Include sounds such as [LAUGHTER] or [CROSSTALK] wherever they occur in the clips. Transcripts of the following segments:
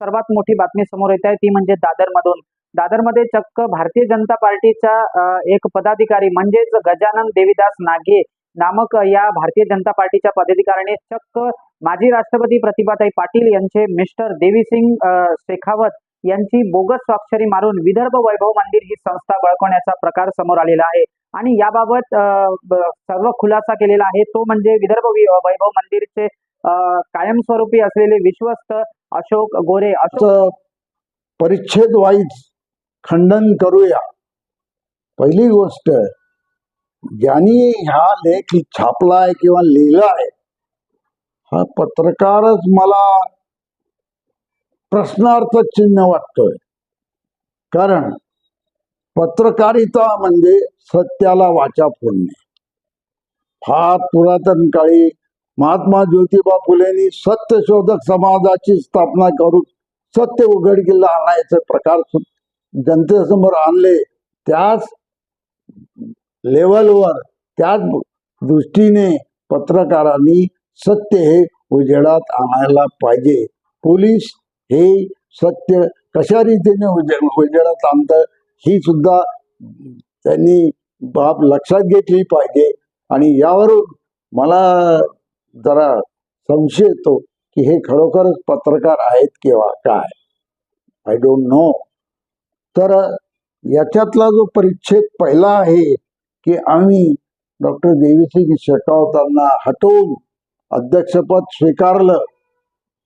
सर्वात मोठी बातमी समोर येत आहे ती म्हणजे दादरमधून. दादरमध्ये चक्क भारतीय जनता पार्टीचा एक पदाधिकारी म्हणजेच गजानन देवीदास नागे नामक या भारतीय जनता पार्टीच्या पदाधिकाऱ्याने चक्क माजी राष्ट्रपती प्रतिभाताई पाटील यांचे मिस्टर देवीसिंग शेखावत यांची बोगस स्वाक्षरी मारून विदर्भ वैभव मंदिर ही संस्था बळकवण्याचा प्रकार समोर आलेला आहे. आणि याबाबत सर्व खुलासा केलेला आहे. तो म्हणजे विदर्भ वैभव मंदिरचे कायमस्वरूपी असलेले विश्वस्त अशोक गोरे अशोक परिच्छेद वाईज खंडन करूया. पहिली गोष्ट ज्यांनी हा लेख छापलाय किंवा लिहिलाय हा पत्रकारच मला प्रश्नार्थ चिन्ह वाटतोय. कारण पत्रकारिता म्हणजे सत्याला वाचा फोडणे. फार पुरातन काळी महात्मा ज्योतिबा फुलेंनी सत्यशोधक समाजाची स्थापना करून सत्य उघडकीला आणायचे प्रकार जनतेसमोर आणले. त्याच लेवलवर त्याच दृष्टीने पत्रकारांनी सत्य हे उजेडात आणायला पाहिजे. पोलीस हे सत्य कशा रीतीने उजे उजेडात आणतं ही सुद्धा त्यांनी बाब लक्षात घेतली पाहिजे. आणि यावरून मला जरा संशय येतो की हे खरोखरच पत्रकार आहेत किंवा काय? आय डोंट नो तर याच्यातला जो परिच्छेद पहिला आहे की आम्ही डॉक्टर देवीसिंग शेकावतांना हटवून अध्यक्षपद स्वीकारलं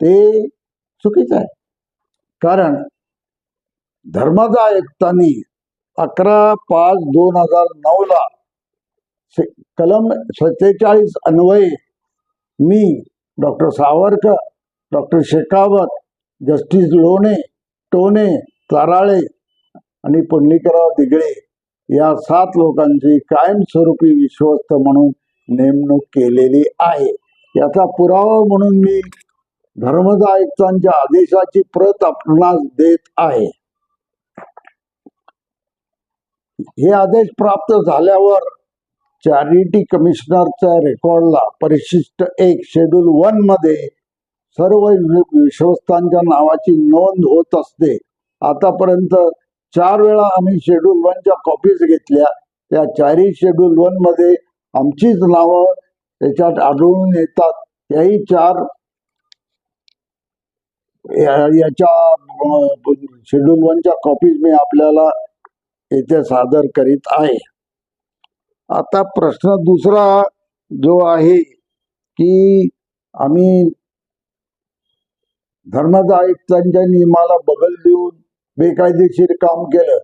ते चुकीचं आहे. कारण धर्मदा आयुक्तांनी अकरा पाच दोन हजार नऊ ला कलम सत्तेचाळीस अन्वये मी doctor Savarkar doctor Shekhawat justice Lone Tone Tarale आणि पुंडलिकराव दिगळे या सात लोकांची कायमस्वरूपी विश्वस्त म्हणून नेमणूक केलेली आहे. याचा पुरावा म्हणून मी धर्मदायुक्तांच्या आदेशाची प्रत आपणास देत आहे. हे आदेश प्राप्त झाल्यावर चॅरिटी कमिशनरच्या रेकॉर्डला परिशिष्ट एक शेड्यूल वनमध्ये सर्व विश्वस्तांच्या नावाची नोंद होत असते. आतापर्यंत चार वेळा आम्ही शेड्यूल वनच्या कॉपीज घेतल्या. त्या चारही शेड्यूल वनमध्ये आमचीच नावं त्याच्यात आढळून येतात. त्याही चार याच्या शेड्यूल वनच्या कॉपीज मी आपल्याला येथे सादर करीत आहे. आता प्रश्न दुसरा जो आहे की आम्ही धर्माचा आयुक्तांच्या नियमाला बगल देऊन बेकायदेशीर काम केलं.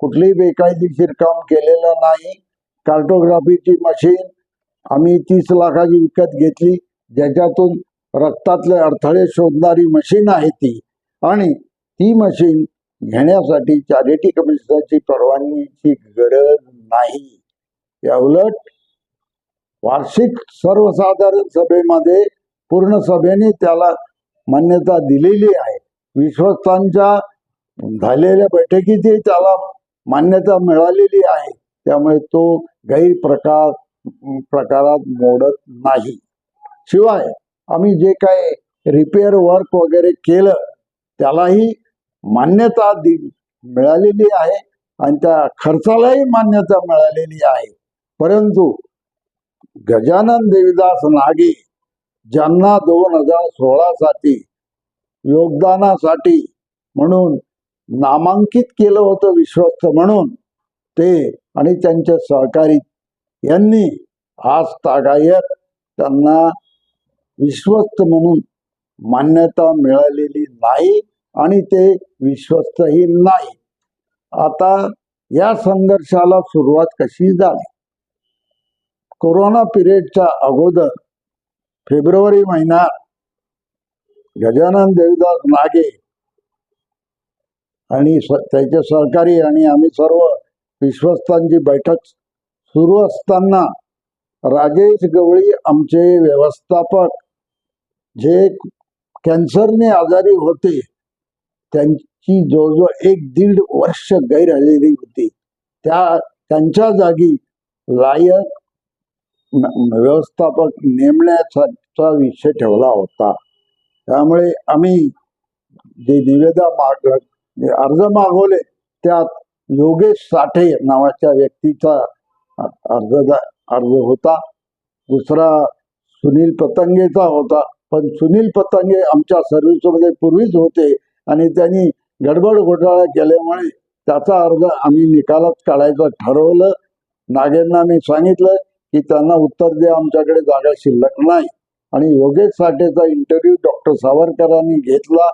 कुठलंही बेकायदेशीर काम केलेलं नाही. कार्टोग्राफीची मशीन आम्ही तीस लाखाची विकत घेतली. ज्याच्यातून रक्तातले अडथळे शोधणारी मशीन आहे ती. आणि ती मशीन घेण्यासाठी चॅरिटी कमिशनरची परवानगीची गरज नाही. या उलट वार्षिक सर्वसाधारण सभेमध्ये पूर्ण सभेने त्याला मान्यता दिलेली आहे. विश्वस्तांच्या झालेल्या बैठकीतही त्याला मान्यता मिळालेली आहे. त्यामुळे तो गैरप्रकार प्रकारात मोडत नाही. शिवाय आम्ही जे काय रिपेअर वर्क वगैरे केलं त्यालाही मान्यता दि मिळालेली आहे आणि त्या खर्चालाही मान्यता मिळालेली आहे. परंतु गजानन देवीदास नागे ज्यांना दोन हजार सोळा साठी योगदानासाठी म्हणून नामांकित केलं होतं विश्वस्त म्हणून ते आणि त्यांचे सहकारी यांनी आज तागायत त्यांना विश्वस्त म्हणून मान्यता मिळालेली नाही आणि ते विश्वस्तही नाही. आता या संघर्षाला सुरुवात कशी झाली? कोरोना पिरियडच्या अगोदर फेब्रुवारी महिन्यात गजानन देवीदास नागे आणि स- त्याचे सहकारी आणि आम्ही सर्व विश्वस्तांची बैठक सुरू असताना राजेश गवळी आमचे व्यवस्थापक जे कॅन्सरने आजारी होते त्यांची जवळजवळ एक दीड वर्ष गैर होती. त्या त्यांच्या जागी लायक व्यवस्थापक नेमण्याचा विषय ठेवला होता. त्यामुळे आम्ही जे निवेदा माग अर्ज मागवले त्यात योगेश साठे नावाच्या व्यक्तीचा अर्ज अर्ज होता. दुसरा सुनील पतंगेचा होता. पण सुनील पतंगे आमच्या सर्व्हिसमध्ये पूर्वीच होते आणि त्यांनी गडबड घोटाळा केल्यामुळे त्याचा अर्ज आम्ही निकालात काढायचं ठरवलं. नागेंना मी सांगितलं की त्यांना उत्तर द्या आमच्याकडे जागा शिल्लक नाही. आणि योगेश साठेचा इंटरव्ह्यू डॉक्टर सावरकरांनी घेतला.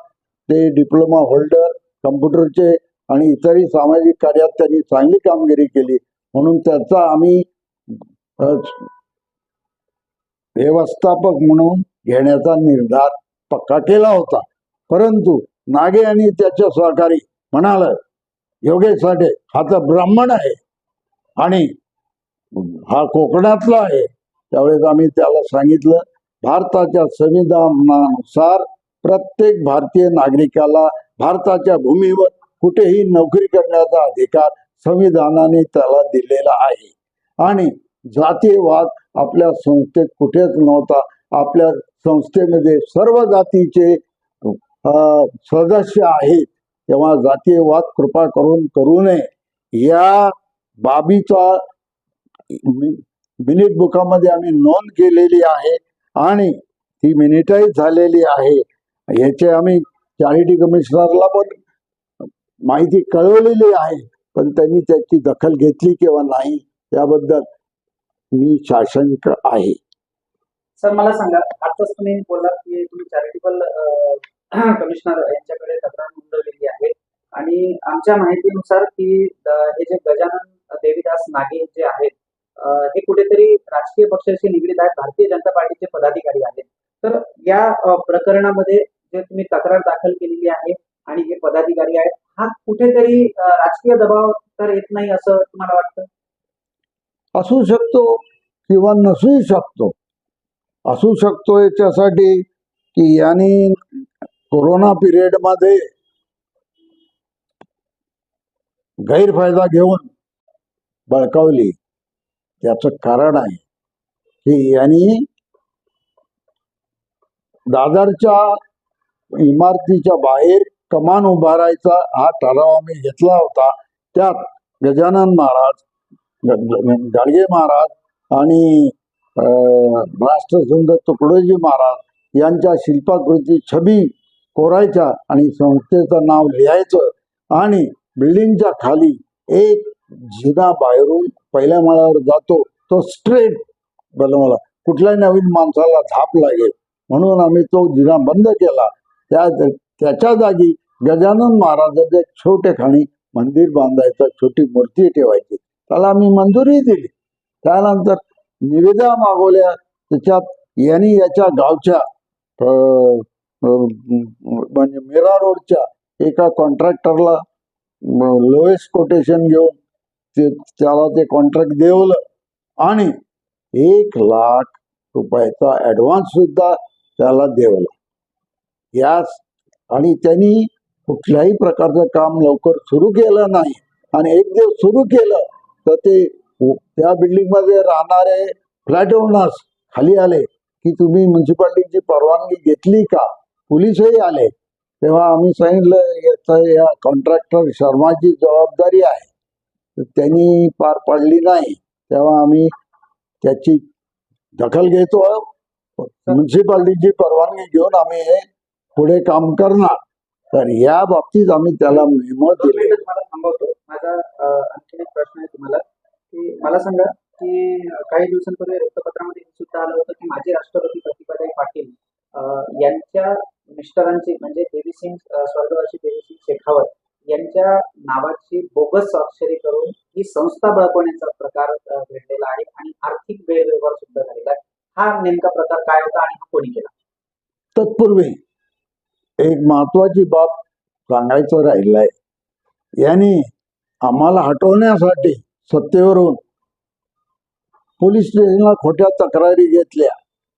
ते डिप्लोमा होल्डर कम्प्युटरचे आणि इतरही सामाजिक कार्यात त्यांनी चांगली कामगिरी केली. म्हणून त्याचा आम्ही व्यवस्थापक म्हणून घेण्याचा निर्धार पक्का केला होता. परंतु नागे आणि त्याच्या सहकारी म्हणाल योगेश साठे हा तर ब्राह्मण आहे. आणि हा कोकणातला आहे. त्यावेळेस आम्ही त्याला सांगितलं भारताच्या संविधानानुसार प्रत्येक भारतीय नागरिकाला भारताच्या भूमीवर कुठेही नोकरी करण्याचा अधिकार संविधानाने त्याला दिलेला आहे. आणि जातीयवाद आपल्या संस्थेत कुठेच नव्हता. आपल्या संस्थेमध्ये सर्व जातीचे सदस्य आहेत. तेव्हा जातीयवाद कृपा करून करू नये. या बाबीचा मिनिट बुकामध्ये आम्ही नोंद केलेली आहे आणि ती मिनिटाईज झालेली आहे. याचे आम्ही चॅरिटी कमिशनरला पण माहिती कळवलेली आहे पण त्यांनी त्याची दखल घेतली किंवा नाही याबद्दल मी शासनक आहे. सर मला सांगा आताच तुम्ही बोललात की तुम्ही चॅरिटेबल कमिशनर [CLEARS THROAT] यांच्याकडे तक्रार नोंदवलेली आहे. आणि आमच्या माहितीनुसार की हे जे गजानन देवीदास नागे जे आहेत हे कुठेतरी राजकीय पक्षाशी निगडीत आहेत भारतीय जनता पार्टीचे पदाधिकारी आहेत. तर या प्रकरणामध्ये जे तुम्ही तक्रार दाखल केलेली आहे आणि जे पदाधिकारी आहेत हा कुठेतरी राजकीय दबाव तर येत नाही असं तुम्हाला वाटतं? असू शकतो किंवा नसूही शकतो. असू शकतो याच्यासाठी की यांनी कोरोना पिरियडमध्ये गैरफायदा घेऊन बळकावली. त्याचं कारण आहे. की यांनी दादरच्या इमारतीच्या बाहेर कमान उभारायचा हा ठराव आम्ही घेतला होता. त्यात गजानन महाराज गाडगे महाराज आणि अं, राष्ट्रसंत तुकडोजी महाराज यांच्या शिल्पाकृती छबी कोरायच्या आणि संस्थेचं नाव लिहायचं आणि बिल्डिंगच्या खाली एक जिना बाहेरून पहिल्या माळावर जातो तो स्ट्रेट बनवला कुठल्याही नवीन माणसाला झाप लागेल. म्हणून आम्ही तो जिना बंद केला. त्या त्याच्या जागी गजानन महाराजांचे छोटे खाणी मंदिर बांधायचं छोटी मूर्ती ठेवायची. त्याला आम्ही मंजुरी दिली. त्यानंतर निवेदा मागवल्या. त्याच्यात यांनी याच्या गावच्या अं, म्हणजे मीरा रोडच्या एका कॉन्ट्रॅक्टरला लोएस्ट कोटेशन घेऊन ते त्याला ते कॉन्ट्रॅक्ट देवलं. आणि एक लाख रुपयाचा ॲडव्हान्स सुद्धा त्याला देवला. यास आणि त्यांनी कुठल्याही प्रकारचं काम लवकर सुरू केलं नाही. आणि एक दिवस सुरू केलं तर ते त्या बिल्डिंगमध्ये राहणारे फ्लॅट ओनर्स खाली आले की तुम्ही म्युन्सिपाल्टीची परवानगी घेतली का? पोलीसही आले. तेव्हा आम्ही सांगितलं याचं या कॉन्ट्रॅक्टर शर्माची जबाबदारी आहे. त्यांनी पार पाडली नाही. तेव्हा आम्ही त्याची दखल घेतो. म्युन्सिपाल्टीची परवानगी घेऊन आम्ही हे पुढे काम करणार. तर या बाबतीत आम्ही त्याला मेमो दिले. थांबवतो. माझा आणखी एक प्रश्न आहे तुम्हाला. की मला सांगा की काही दिवसांपूर्वी वृत्तपत्रामध्ये सुद्धा आलं होतं की माजी राष्ट्रपती प्रतिभाताई पाटील यांच्या मिस्टरांची म्हणजे देवीसिंग अ, स्वर्गवासी देवीसिंग शेखावत यांच्या नावाची बोगस स्वाक्षरी करून ही संस्था बळकवण्याचा प्रकार घडलेला आहे आणि आर्थिक गैरव्यवहार सुद्धा झालेला आहे. हा नेमका प्रकार काय होता आणि हा कोणी केला? तत्पूर्वी एक महत्वाची बाब सांगायचं राहिलंय. यांनी आम्हाला हटवण्यासाठी सत्तेवरून पोलीस स्टेशनला खोट्या तक्रारी घेतल्या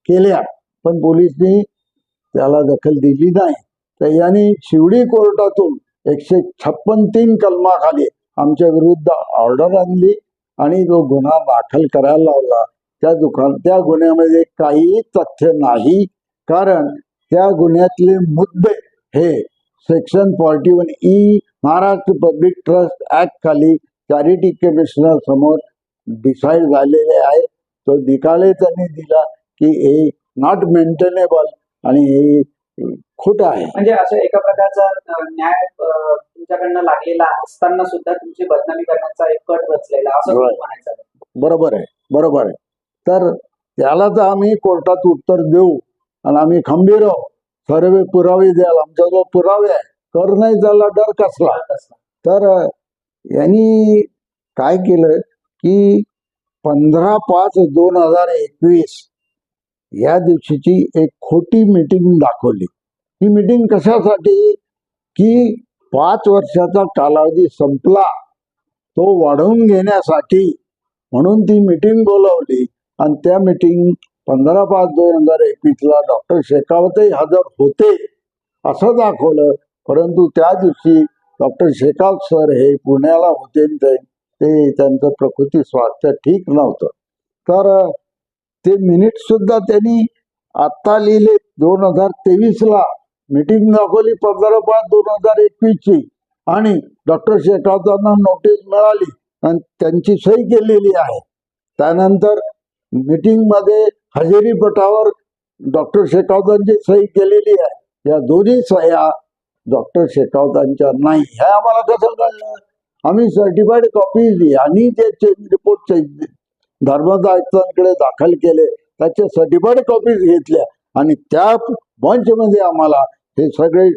केल्या पण पोलिसनी त्याला दखल दिली नाही. तर यांनी शिवडी कोर्टातून एकशे छप्पन तीन कलमाखाली आमच्या विरुद्ध ऑर्डर आणली आणि जो गुन्हा दाखल करायला लावला. त्या दुकान त्या गुन्ह्यामध्ये काही तथ्य नाही. कारण त्या गुन्ह्यातले मुद्दे हे section forty one E Maharashtra public trust act खाली चॅरिटी कमिशनर समोर डिसाईड झालेले आहे. तो निकाले त्यांनी दिला की हे नॉट मेंटेनेबल आणि हे खोटं आहे म्हणजे असं एका प्रकारचा न्याय तुमच्याकडनं लागलेला असताना सुद्धा तुमची बदनामी करण्याचा एक कट रचलेला असं. म्हणायचं. बरोबर आहे बरोबर आहे तर त्याला तर आम्ही कोर्टात उत्तर देऊ आणि आम्ही खंबीर आहोत सर्व पुरावे द्याल आमच्याजवळ पुरावे आहे कर नाही झाला डर कसला. तर यांनी काय केलं की पंधरा पाच दोन हजार एकवीस या दिवशीची एक खोटी मीटिंग दाखवली. ही मीटिंग कशासाठी? की पाच वर्षाचा कालावधी संपला तो वाढवून घेण्यासाठी. म्हणून ती मीटिंग बोलावली आणि त्या मीटिंग पंधरा पाच दोन हजार एकवीसला डॉक्टर शेखावतही हजर होते असं दाखवलं. परंतु त्या दिवशी डॉक्टर शेखावत सर हे पुण्याला होते ते त्यांचं प्रकृती स्वास्थ्य ठीक नव्हतं. तर ते मिनिट सुद्धा त्यांनी आत्ता लिहिले. दोन हजार तेवीसला मीटिंग दाखवली. पंधरा पाच दोन हजार एकवीसची. आणि डॉक्टर शेखावतांना नोटीस मिळाली. आणि त्यांची सही केलेली आहे. त्यानंतर मीटिंगमध्ये हजेरी पटावर डॉक्टर शेखावतांची सही केलेली आहे. या दोन्ही सह्या डॉक्टर शेखावतांच्या नाही. हे आम्हाला कसं कळलं? आम्ही सर्टिफाईड कॉपीज आणि ते चेंज रिपोर्ट चेंज आयुक्तांकडे दाखल केले त्याचे सर्टिफाईड कॉपीज घेतल्या. आणि त्या बंचमध्ये आम्हाला हे सगळे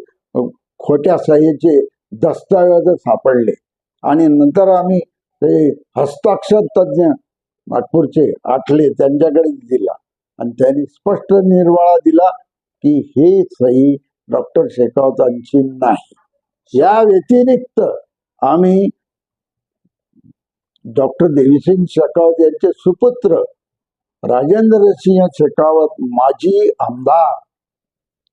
खोट्या सह्याचे दस्तऐवज सापडले. आणि नंतर आम्ही ते हस्ताक्षर तज्ज्ञ नागपूरचे आठले त्यांच्याकडे दिला. आणि त्यांनी स्पष्ट निर्वाळा दिला की हे सही डॉक्टर शेखावतांची नाही. या व्यतिरिक्त आम्ही डॉक्टर देवीसिंग शेखावत यांचे सुपुत्र राजेंद्र सिंह शेखावत माजी आमदार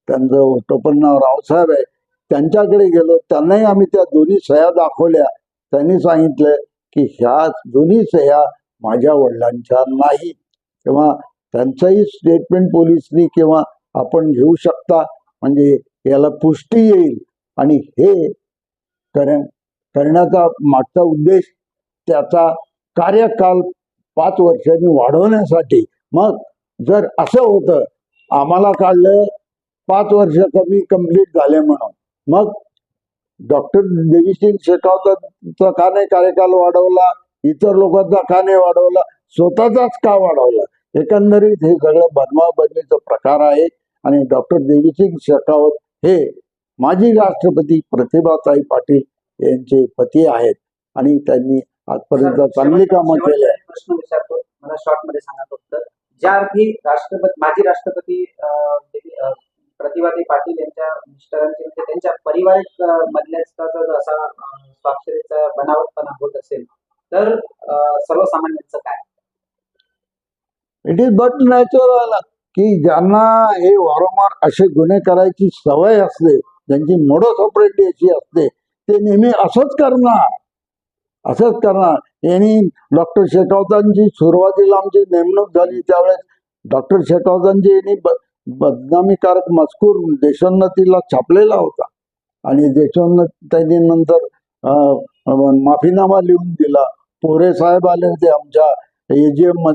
त्यांचं टोपण नाव रावसाहेब आहे त्यांच्याकडे गेलो. त्यांनाही आम्ही त्या दोन्ही सह्या दाखवल्या. त्यांनी सांगितलं की ह्या दोन्ही सह्या माझ्या वडिलांच्या नाही तेव्हा त्यांचंही स्टेटमेंट पोलिसनी किंवा आपण घेऊ शकता. म्हणजे याला पुष्टी येईल. आणि हे करण्याचा मागचा उद्देश त्याचा कार्यकाल पाच वर्षांनी वाढवण्यासाठी. मग जर असं होतं आम्हाला काढलं पाच वर्ष कमी कंप्लीट झाले म्हणून. मग डॉक्टर देवीसिंग शेखावतांचा का नाही कार्यकाल वाढवला? इतर लोकांचा का नाही वाढवला? स्वतःचाच का वाढवला? एकंदरीत हे सगळं बनवाबनवीचा प्रकार आहे आणि डॉक्टर देवीसिंग शेखावत हे माजी राष्ट्रपती प्रतिभाताई पाटील यांचे पती आहेत आणि त्यांनी आजपर्यंत चांगली कामं केली प्रश्न विचारतो. मला शॉर्टमध्ये सांगा फक्त. ज्या अर्थी राष्ट्रपती माजी राष्ट्रपती प्रतिभाताई पाटील यांच्या मिस्टरांचे म्हणजे त्यांच्या पारिवारिक अं, मधल्याचा जर असा स्वाक्षरीचा बनावटपणा होत असेल तर सर्वसामान्यांचं काय? इट इज बट नॅचरल की ज्यांना हे वारंवार असे गुन्हे करायची सवय असते ज्यांची मोडस ऑपरेटी अशी असते ते नेहमी असंच करणार. असंच करणार. यांनी डॉक्टर शेखावतांची सुरुवातीला आमची नेमणूक झाली त्यावेळेस डॉक्टर शेखावतांची यांनी ब- बदनामीकारक मजकूर देशोन्नतीला छापलेला होता. आणि देशोन्नत त्यांनी नंतर माफीनामा लिहून दिला. पोरे साहेब आले होते आमच्या एजीएममध्ये.